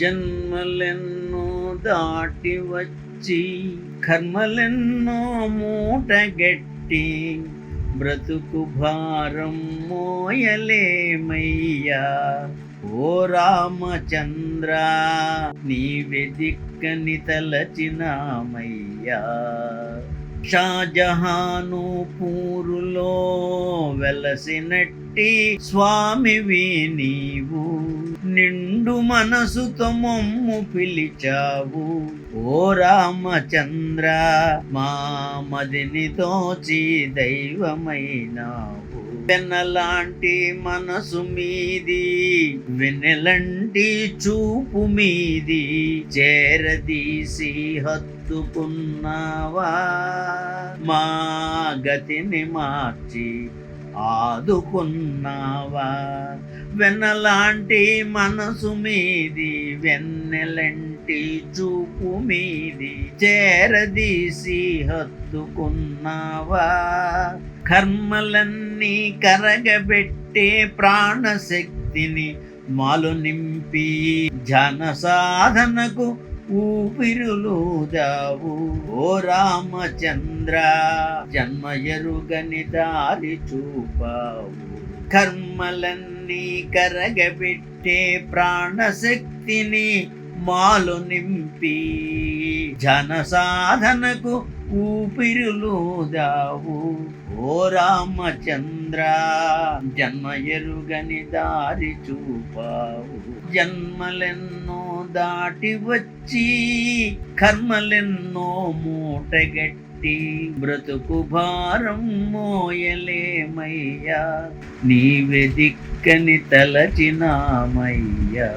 జన్మలెన్నో దాటి వచ్చి కర్మలెన్నో మూటగట్టి బ్రతుకు భారం మోయలేమయ్యా? ఓ రామచంద్ర నీవే దిక్కని తలచినామయ్యా. షాజహాను పూరులో వెలసినట్టి స్వామివి నీవు నిండు మనసుతో మమ్ము పిలిచావు. ఓ రామచంద్ర మా మదిని తోచి దైవమైనావు. వెన్నలాంటి మనసు మీది వెన్నెలంటి చూపు మీది చేరదీసి హత్తుకున్నావా? మా గతిని మార్చి ఆదుకున్నావా? వెన్నలాంటి మనసు మీది వెన్నెలంటి చూపు మీది చేరదీసి హత్తుకున్నావా కర్మలన్నీ కరగబెట్టే ప్రాణశక్తిని మాలు నింపి జన సాధనకు ఊపిరులుదావు ఓ రామచంద్ర జన్మ ఎరుగని దారి చూపావు. కర్మలన్నీ కరగబెట్టే ప్రాణశక్తిని మాలు నింపి జన సాధనకు ఊపిరులోదావు ఓ రామచంద్ర జన్మ ఎరుగని దారి చూపావు. జన్మలెన్నో దాటి వచ్చి కర్మలెన్నో మూటగట్టి బ్రతుకు భారం మోయలేమయ్యా. నీవే దిక్కని తలచినామయ్యా.